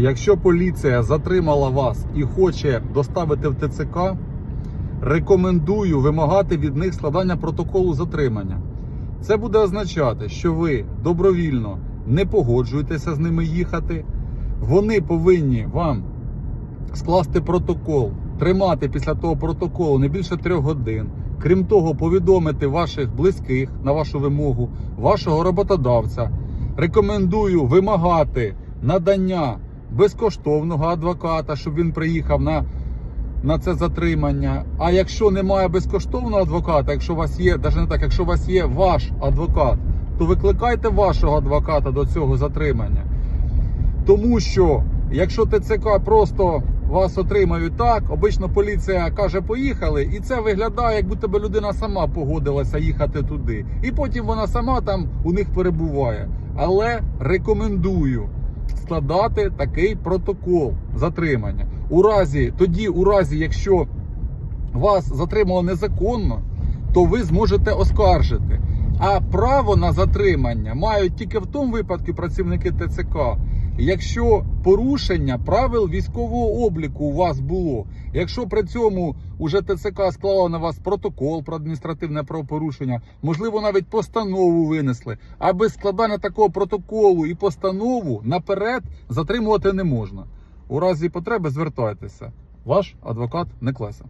Якщо поліція затримала вас і хоче доставити в ТЦК, рекомендую вимагати від них складання протоколу затримання. Це буде означати, що ви добровільно не погоджуєтеся з ними їхати. Вони повинні вам скласти протокол, тримати після того протоколу не більше трьох годин. Крім того, повідомити ваших близьких на вашу вимогу, вашого роботодавця. Рекомендую вимагати надання безкоштовного адвоката, щоб він приїхав на, на це затримання. А якщо немає безкоштовного адвоката, якщо у вас є, навіть не так, якщо у вас є ваш адвокат, то викликайте вашого адвоката до цього затримання. Тому що якщо ТЦК просто вас отримають так, обично поліція каже, поїхали, і це виглядає, як будто би людина сама погодилася їхати туди. І потім вона сама там у них перебуває. Але рекомендую складати такий протокол затримання. У разі, тоді, у разі, якщо вас затримало незаконно, то ви зможете оскаржити. А право на затримання мають тільки в тому випадку працівники ТЦК, якщо порушення правил військового обліку у вас було. Якщо при цьому уже ТЦК склало на вас протокол про адміністративне правопорушення, можливо, навіть постанову винесли. А без складання такого протоколу і постанову наперед затримувати не можна. У разі потреби звертайтеся. Ваш адвокат Неклеса.